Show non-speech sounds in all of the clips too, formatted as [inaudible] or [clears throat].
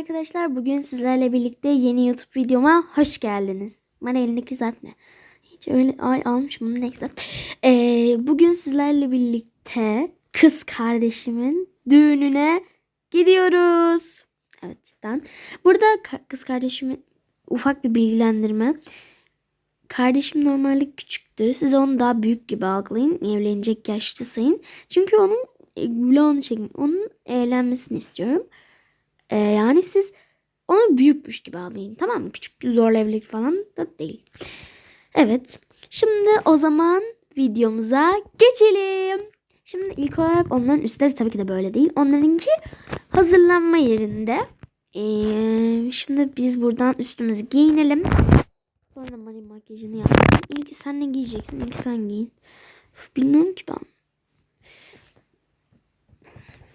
arkadaşlar. Bugün sizlerle birlikte yeni YouTube videoma hoş geldiniz. Bana elindeki zarf ne? Hiç öyle ay almışım bunu neyse. Ee, bugün sizlerle birlikte kız kardeşimin düğününe gidiyoruz. Evet cidden. Burada kız kardeşimin ufak bir bilgilendirme. Kardeşim normalde küçüktü. Siz onu daha büyük gibi algılayın. Evlenecek yaşta sayın. Çünkü onun e, vlogunu çekin. Onun evlenmesini istiyorum. Ee, yani siz onu büyükmüş gibi almayın tamam mı? Küçük zorla evlilik falan da değil. Evet. Şimdi o zaman videomuza geçelim. Şimdi ilk olarak onların üstleri tabii ki de böyle değil. Onlarınki hazırlanma yerinde. Ee, şimdi biz buradan üstümüzü giyinelim. Sonra Mari makyajını yapalım. İlk sen ne giyeceksin? İlk sen giyin. Üf, bilmiyorum ki ben.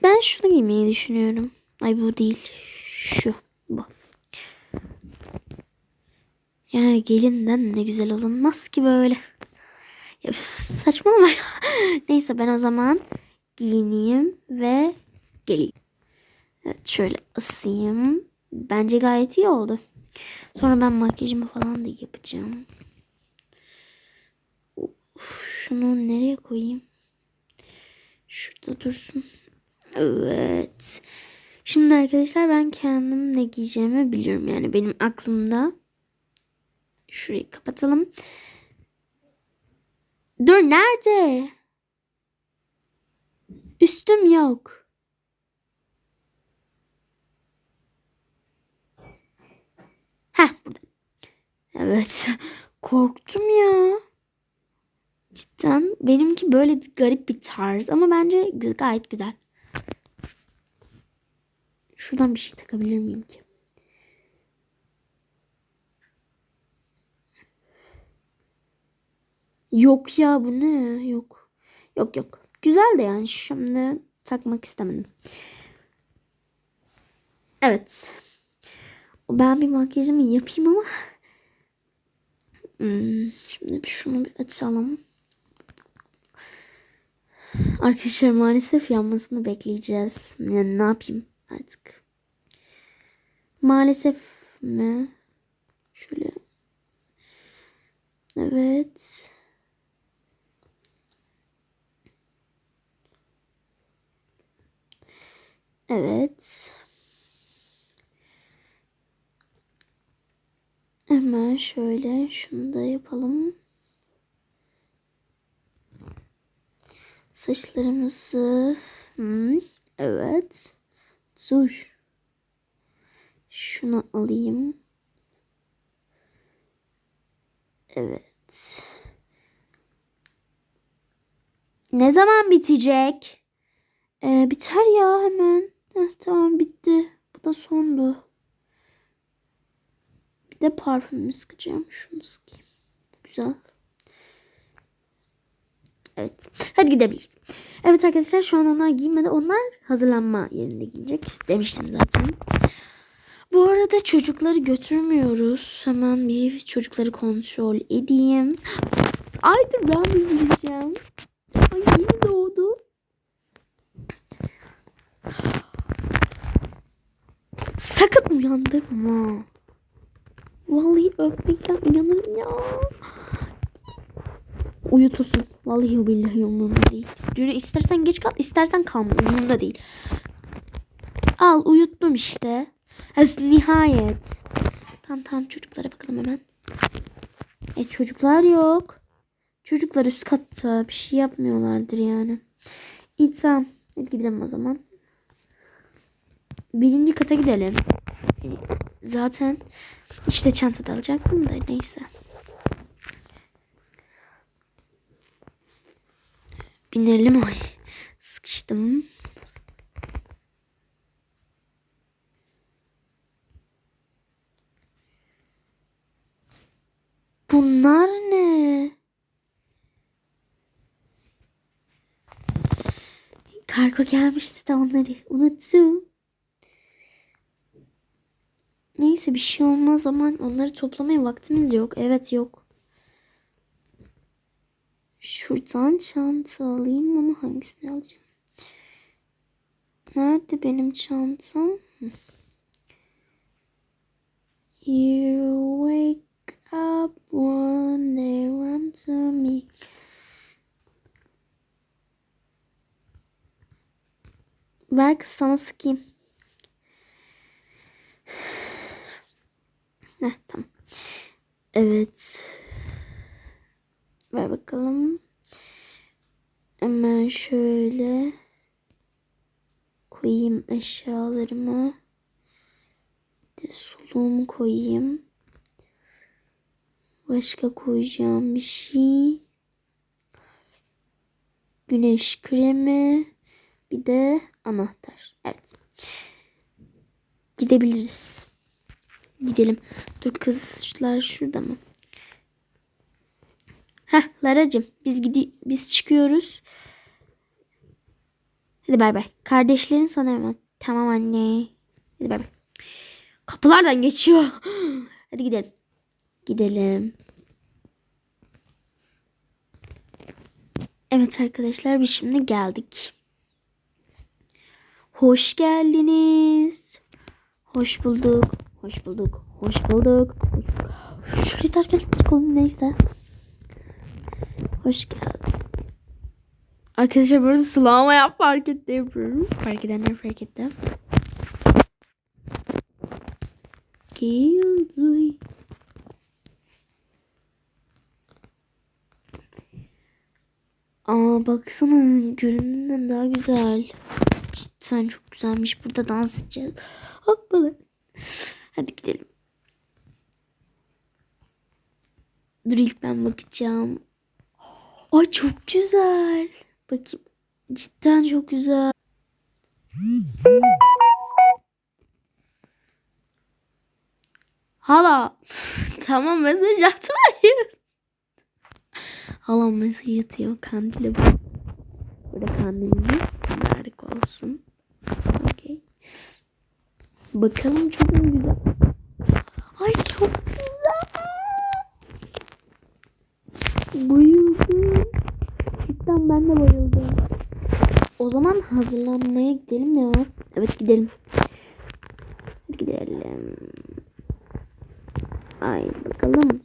Ben şunu giymeyi düşünüyorum. Ay bu değil. Şu. Bu. Yani gelinden ne güzel olunmaz ki böyle. Ya saçmalama ya. [laughs] Neyse ben o zaman giyineyim ve geleyim. Evet şöyle asayım. Bence gayet iyi oldu. Sonra ben makyajımı falan da yapacağım. Uf, şunu nereye koyayım? Şurada dursun. Evet. Şimdi arkadaşlar ben kendim ne giyeceğimi biliyorum. Yani benim aklımda. Şurayı kapatalım. Dur nerede? Üstüm yok. Heh burada. Evet. [laughs] Korktum ya. Cidden benimki böyle garip bir tarz ama bence gayet güzel. Şuradan bir şey takabilir miyim ki? Yok ya bu ne? Yok. Yok yok. Güzel de yani şimdi takmak istemedim. Evet. Ben bir makyajımı yapayım ama. Hmm, şimdi bir şunu bir açalım. Arkadaşlar maalesef yanmasını bekleyeceğiz. Yani ne yapayım artık. Maalesef mi? Şöyle. Evet. Evet. Hemen şöyle şunu da yapalım. Saçlarımızı hmm, evet. Dur. Şunu alayım. Evet. Ne zaman bitecek? Ee, biter ya hemen. Heh, tamam bitti. Bu da sondu. Bir de parfümümü sıkacağım. Şunu sıkayım. Güzel. Evet. Hadi gidebiliriz. Evet arkadaşlar şu an onlar giymedi. Onlar hazırlanma yerinde giyecek. Demiştim zaten. Bu arada çocukları götürmüyoruz. Hemen bir çocukları kontrol edeyim. Ay dur ben de gideceğim. Ay yeni doğdu. Sakın uyandırma. Vallahi öpmekten uyanırım ya. Uyutursun. Vallahi billahi umurumda değil. Düğüne istersen geç kal, istersen kalma. Umurumda değil. Al uyuttum işte. Ez, nihayet. Tamam tamam çocuklara bakalım hemen. E çocuklar yok. Çocuklar üst katta bir şey yapmıyorlardır yani. İyi tamam. Hadi gidelim o zaman. Birinci kata gidelim. E, Zaten işte çantada alacaktım da neyse. Binelim ay. Sıkıştım. Bunlar ne? Kargo gelmişti de onları unuttum. Neyse bir şey olmaz ama onları toplamaya vaktimiz yok. Evet yok. Şuradan çanta alayım ama hangisini alacağım? Nerede benim çantam? You wake up one day run to me. Ver kız sana sıkayım. Heh, tamam. Evet. Eşyalarımı. De suluğumu koyayım. Başka koyacağım bir şey. Güneş kremi. Bir de anahtar. Evet. Gidebiliriz. Gidelim. Dur kızlar şurada mı? Heh Laracığım biz gidi biz çıkıyoruz. Hadi bay bay. Kardeşlerin sana hemen. Tamam anne. Hadi bay bay. Kapılardan geçiyor. [gasps] Hadi gidelim. Gidelim. Evet arkadaşlar biz şimdi geldik. Hoş geldiniz. Hoş bulduk. Hoş bulduk. Hoş bulduk. Şurayı küçük oldu neyse. Hoş geldin. Arkadaşlar burada sılama yap fark etti yapıyorum. Fark edenler fark etti. Geldi. Aa baksana göründüğünden daha güzel. Cidden çok güzelmiş. Burada dans edeceğiz. Hoppala. Hadi gidelim. Dur ilk ben bakacağım. Ay çok güzel. Bakayım. Cidden çok güzel. Hala. [laughs] tamam mesaj atmayın. Halam mesaj atıyor. Kandili bu. Burada kandilimiz. Harika olsun. Okey. Bakalım çok mu güzel. Ay çok güzel. Bayıldım. Cidden ben de bayıldım. O zaman hazırlanmaya gidelim ya. Evet gidelim. Gidelim. Ay bakalım.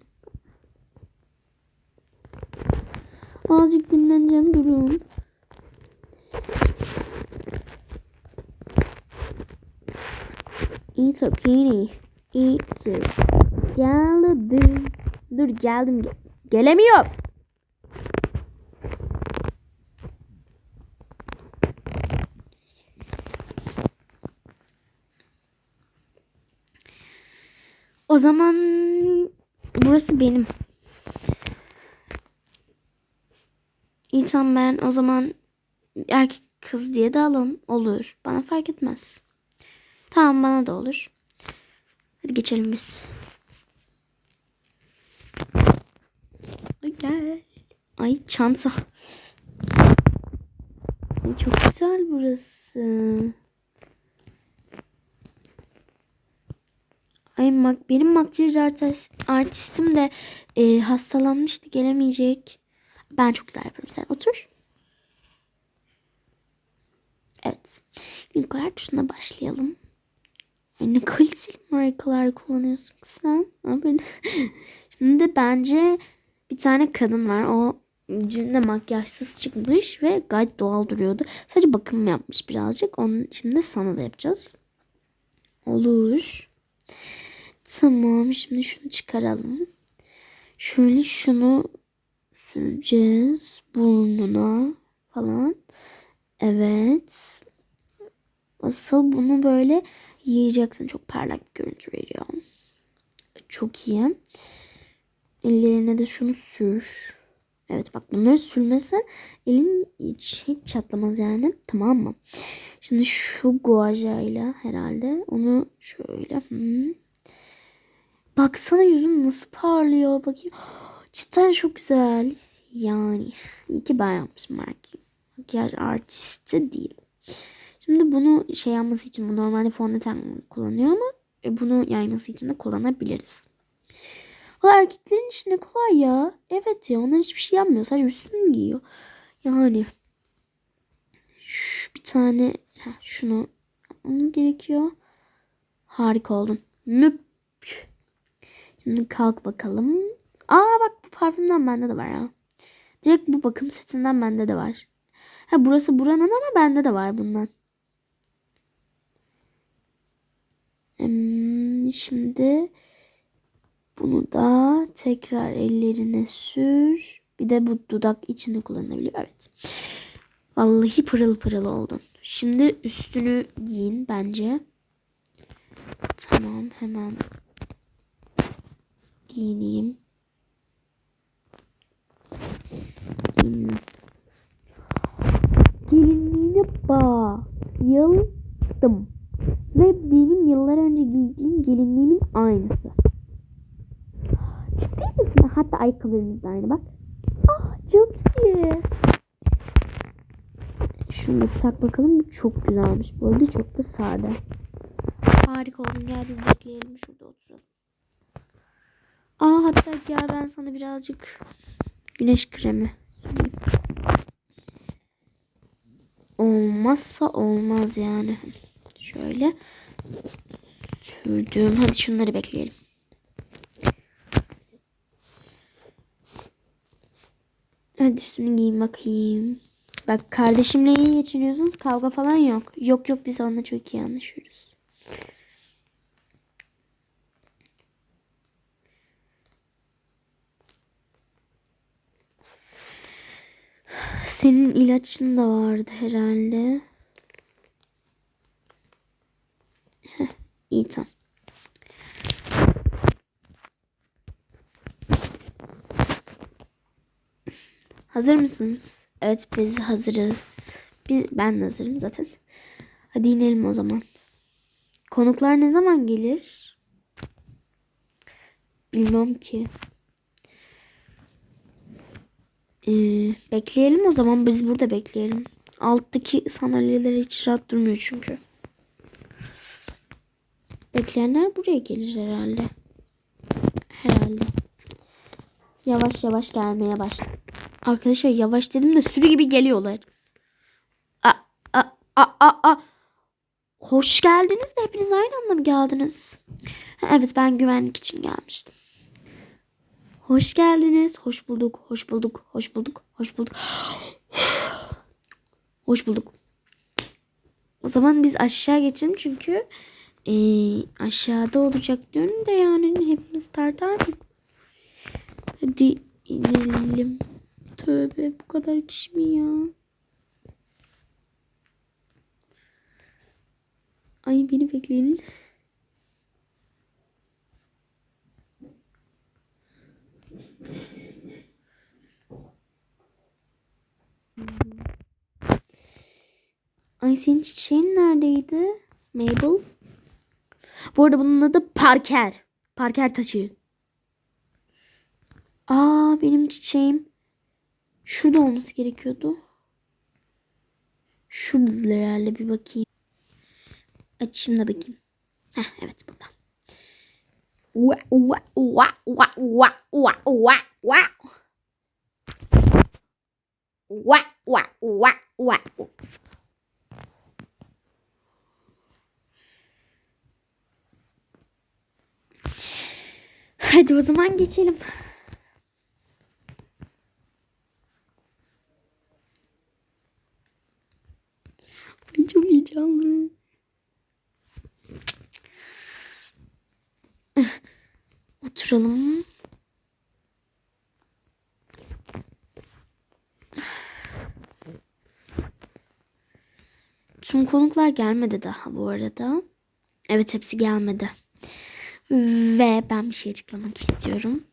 Azıcık dinleneceğim durun. It's okay. It's geldim. Dur geldim. Ge- Gelemiyorum. O zaman burası benim. İnsan ben o zaman erkek kız diye de alın. Olur. Bana fark etmez. Tamam bana da olur. Hadi geçelim biz. Ay gel. Ay çanta. Çok güzel burası. Ay benim makyaj artist, artistim de e, hastalanmıştı gelemeyecek. Ben çok güzel yaparım. Sen otur. Evet. İlk olarak şuna başlayalım. Ay ne kaliteli markalar kullanıyorsun sen. [laughs] Şimdi de bence bir tane kadın var. O yüzünde makyajsız çıkmış ve gayet doğal duruyordu. Sadece bakım yapmış birazcık. Onu şimdi sana da yapacağız. Olur. Tamam şimdi şunu çıkaralım. Şöyle şunu süreceğiz burnuna falan. Evet. Asıl bunu böyle yiyeceksin. Çok parlak bir görüntü veriyor. Çok iyi. Ellerine de şunu sür. Evet bak bunları sürmesen elin hiç, hiç çatlamaz yani. Tamam mı? Şimdi şu guaja ile herhalde onu şöyle. Hmm. Baksana yüzüm nasıl parlıyor. Bakayım. Cidden çok güzel. Yani iyi ki ben yapmışım belki. Makyaj artisti değil. Şimdi bunu şey yapması için bu normalde fondöten kullanıyor ama e, bunu yayması için de kullanabiliriz. Valla erkeklerin işi kolay ya. Evet ya onlar hiçbir şey yapmıyor. Sadece üstünü giyiyor. Yani şu bir tane heh, şunu yapmamız gerekiyor. Harika oldun. Müp. Şimdi kalk bakalım. Aa bak bu parfümden bende de var ha. Direkt bu bakım setinden bende de var. Ha burası buranın ama bende de var bundan. Şimdi bunu da tekrar ellerine sür. Bir de bu dudak içinde kullanılabiliyor. Evet. Vallahi pırıl pırıl oldun. Şimdi üstünü giyin bence. Tamam hemen giyineyim. Giyin. Gelinliğine bayıldım. Ve benim yıllar önce giydiğim gelinliğimin aynısı. Ciddi misin? Hatta ayakkabılarımız da aynı bak. Ah çok iyi. Şunu tak bakalım. Çok güzelmiş. Bu arada çok da sade. Harika oldun. Gel biz bekleyelim. Şurada oturalım. Aa hatta gel ben sana birazcık güneş kremi süreyim. Olmazsa olmaz yani. Şöyle sürdüm. Hadi şunları bekleyelim. Hadi üstünü giyin bakayım. Bak kardeşimle iyi geçiniyorsunuz. Kavga falan yok. Yok yok biz onunla çok iyi anlaşıyoruz. Senin ilaçın da vardı herhalde. Heh, iyi tamam. Hazır mısınız? Evet biz hazırız. Biz, ben de hazırım zaten. Hadi inelim o zaman. Konuklar ne zaman gelir? Bilmem ki. Ee, bekleyelim o zaman. Biz burada bekleyelim. Alttaki sandalyeler hiç rahat durmuyor çünkü. Bekleyenler buraya gelir herhalde. Herhalde. Yavaş yavaş gelmeye başladı. Arkadaşlar yavaş dedim de sürü gibi geliyorlar. A, a, a, a, a. Hoş geldiniz de hepiniz aynı anda mı geldiniz? Evet ben güvenlik için gelmiştim. Hoş geldiniz. Hoş bulduk. Hoş bulduk. Hoş bulduk. Hoş bulduk. Hoş bulduk. O zaman biz aşağı geçelim çünkü eee, aşağıda olacak diyorum da yani hepimiz tartar mı? Hadi inelim. Tövbe bu kadar kişi mi ya? Ay beni bekleyin. Ay senin çiçeğin neredeydi? Mabel. Bu arada bunun adı Parker. Parker taşı. Aa benim çiçeğim. Şurada olması gerekiyordu. Şurada herhalde bir bakayım. Açayım da bakayım. Heh, evet burada. Ua, ua, ua, ua, ua, ua, ua, ua. Ua, ua, ua, ua. Hadi o zaman geçelim. Ay çok heyecanlı. Oturalım. Tüm konuklar gelmedi daha bu arada. Evet hepsi gelmedi. Ve ben bir şey açıklamak istiyorum.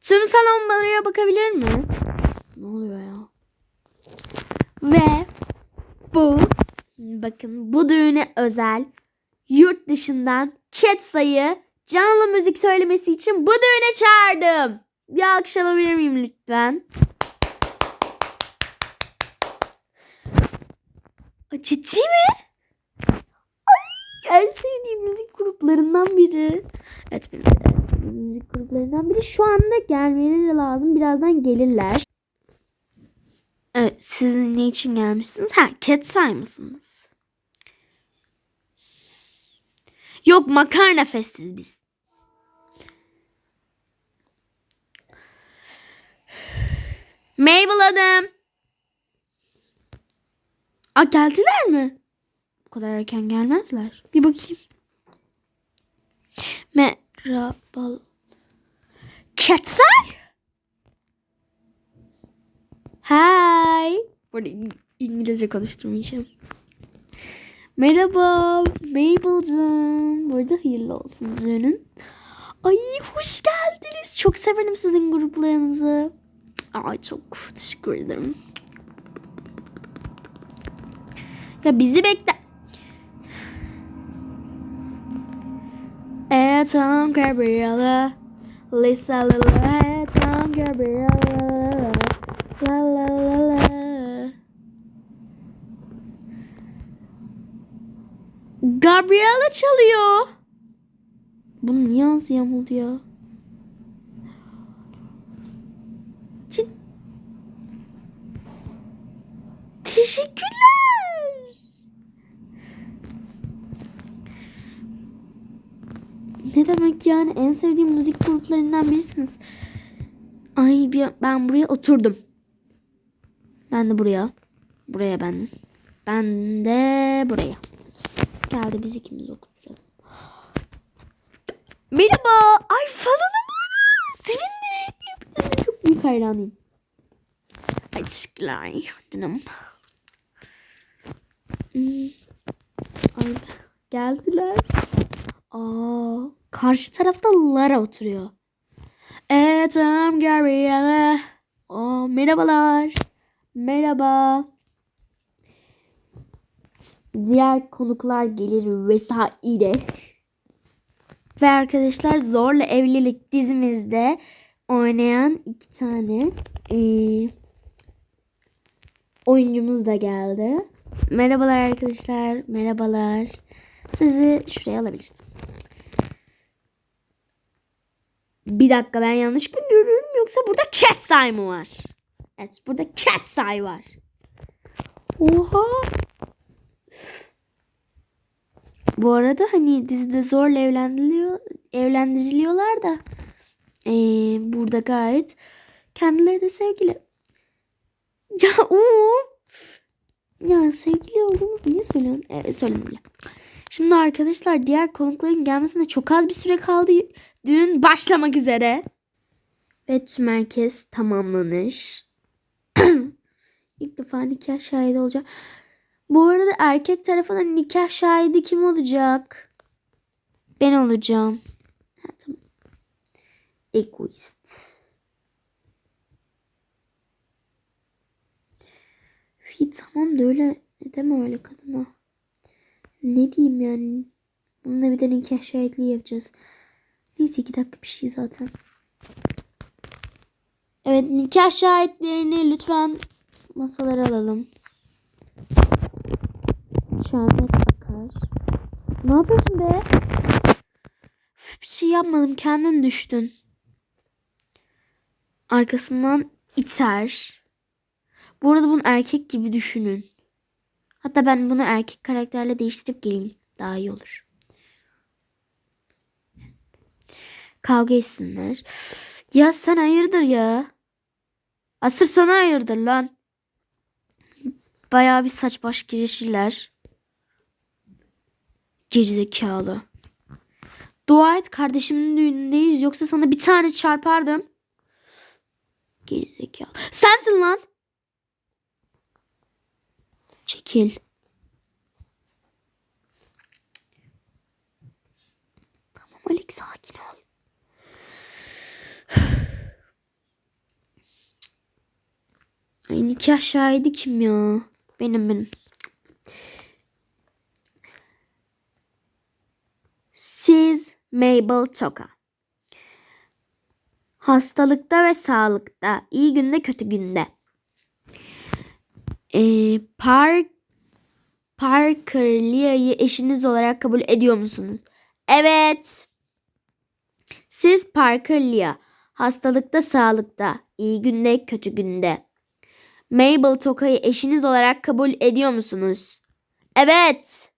Tüm salon buraya bakabilir mi? Ne oluyor ya? Ve bu bakın bu düğüne özel yurt dışından Ketsa'yı canlı müzik söylemesi için bu düğüne çağırdım. Bir alkış alabilir miyim lütfen? Ciddi mi? Ay, en sevdiğim müzik gruplarından biri. Evet benim de müzik gruplarından biri. Şu anda gelmeleri lazım. Birazdan gelirler. Evet, siz ne için gelmişsiniz? Ha, Ketsay mısınız? Yok, makarna festiz biz. Mabel adım. Aa, geldiler mi? Bu kadar erken gelmezler. Bir bakayım. Merhaba. Ketsay? Hi. Burada İng- İngilizce konuşturmayacağım. Merhaba Mabel'cığım. Burada hayırlı olsun canım. Ay hoş geldiniz. Çok severim sizin gruplarınızı. Ay çok teşekkür ederim. Ya bizi bekle. Etam Gabriela. Lisa la la. Etam Gabriela. La la la la. Gabriela çalıyor. Bunun niye ağzı yamuldu ya? Teşekkürler. Ne demek yani en sevdiğim müzik gruplarından birisiniz. Ay bir, ben buraya oturdum. Ben de buraya. Buraya ben. Ben de buraya. Geldi biz ikimiz okutacağız. Merhaba. Ay fanınım bana. Seninle. Çok büyük hayranıyım. Ay teşekkürler. Canım. Hmm. Ay geldiler. Aa, karşı tarafta Lara oturuyor. Evet, I'm Gabriella. Aa, merhabalar. Merhaba. Diğer konuklar gelir vesaire. Ve arkadaşlar Zorla Evlilik dizimizde oynayan iki tane eee, oyuncumuz da geldi. Merhabalar arkadaşlar. Merhabalar. Sizi şuraya alabiliriz. Bir dakika ben yanlış mı görüyorum yoksa burada Cat'seye mı var? Evet burada Cat'seye var. Oha. Bu arada hani dizide zorla evlendiriliyor, evlendiriliyorlar da eee, burada gayet kendileri de sevgili. Ya oo. Ya sevgili olduğumuzu niye söylüyorsun? Evet söyledim. Şimdi arkadaşlar diğer konukların gelmesine çok az bir süre kaldı. Düğün başlamak üzere. Ve tüm herkes tamamlanır. [clears throat] İlk defa nikah şahidi olacağım. Bu arada erkek tarafına nikah şahidi kim olacak? Ben olacağım. Ha, tamam. Egoist. İyi tamam da öyle deme öyle kadına. Ne diyeyim yani? Bununla bir de nikah şahitliği yapacağız. Neyse iki dakika bir şey zaten. Evet nikah şahitlerini lütfen masalara alalım. Şahmet Akar. Ne yapıyorsun be? Üf, bir şey yapmadım kendin düştün. Arkasından iter. Bu arada bunu erkek gibi düşünün. Hatta ben bunu erkek karakterle değiştirip geleyim. Daha iyi olur. Kavga etsinler. Ya sen hayırdır ya? Asır sana hayırdır lan. Bayağı bir saç baş girişirler. Gerizekalı. Dua et kardeşimin düğünündeyiz yoksa sana bir tane çarpardım. Gerizekalı. Sensin lan. Çekil. Tamam Alex sakin ol. Ay nikah şahidi kim ya? Benim benim. Siz Mabel Toka. Hastalıkta ve sağlıkta, iyi günde kötü günde. Ee, Park Parker Leah'yı eşiniz olarak kabul ediyor musunuz? Evet. Siz Parker Leah. Hastalıkta, sağlıkta, iyi günde, kötü günde. Mabel Toka'yı eşiniz olarak kabul ediyor musunuz? Evet.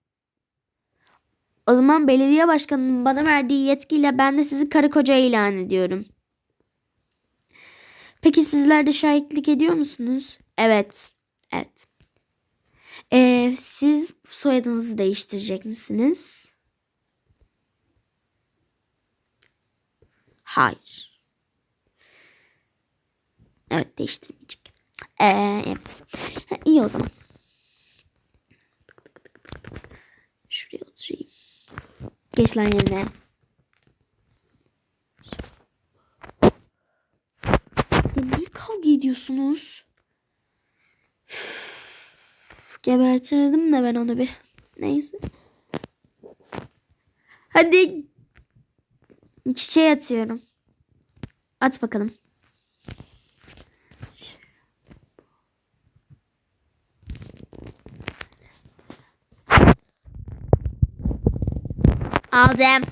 O zaman belediye başkanının bana verdiği yetkiyle ben de sizi karı koca ilan ediyorum. Peki sizler de şahitlik ediyor musunuz? Evet. Evet. Ee, siz soyadınızı değiştirecek misiniz? Hayır. Evet değiştirmeyecek. Ee, evet. Ha, iyi o zaman. Şuraya oturayım. Geç lan yerine. Ya niye kavga ediyorsunuz? Üf, Gebertirdim de ben onu bir. Neyse. Hadi. Çiçeğe atıyorum. At bakalım. Alacağım.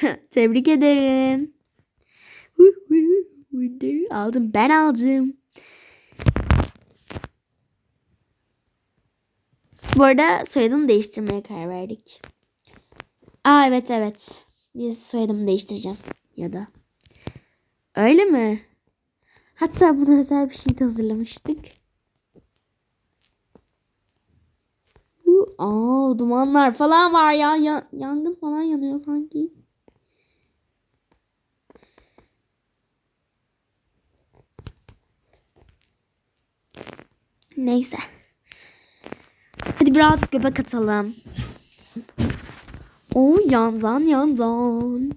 [laughs] Tebrik ederim. Aldım ben aldım. Bu arada soyadını değiştirmeye karar verdik. Aa evet evet. Biz soyadımı değiştireceğim. Ya da. Öyle mi? Hatta buna özel bir şey de hazırlamıştık. Aa dumanlar falan var ya. ya. Yangın falan yanıyor sanki. Neyse. Hadi biraz göbek atalım. O yanzan yanzan.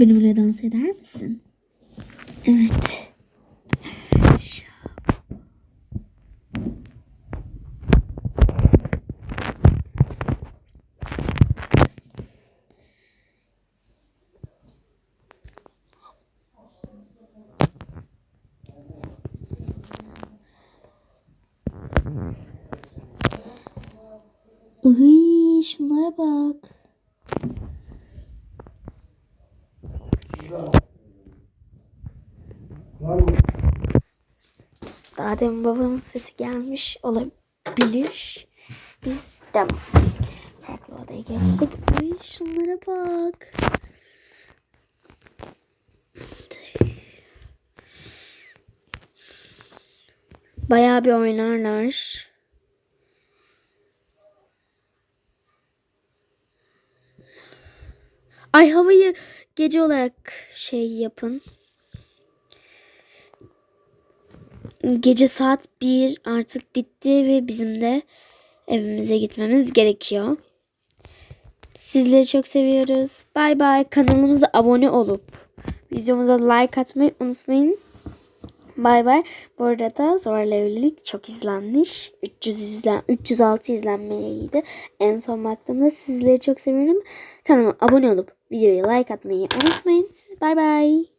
Benimle dans eder misin? Evet. Iy, şunlara bak. Daha demin babamın sesi gelmiş olabilir. Biz de farklı odaya geçtik. Ay şunlara bak. Bayağı bir oynarlar. Ay havayı gece olarak şey yapın. Gece saat 1 artık bitti ve bizim de evimize gitmemiz gerekiyor. Sizleri çok seviyoruz. Bay bay. Kanalımıza abone olup videomuza like atmayı unutmayın. Bay bay. Bu arada Zorla Evlilik çok izlenmiş. 300 izlen 306 izlenmeyeydi. En son baktığımda sizleri çok seviyorum. Kanalıma abone olup videoya like atmayı unutmayın. Bay bay.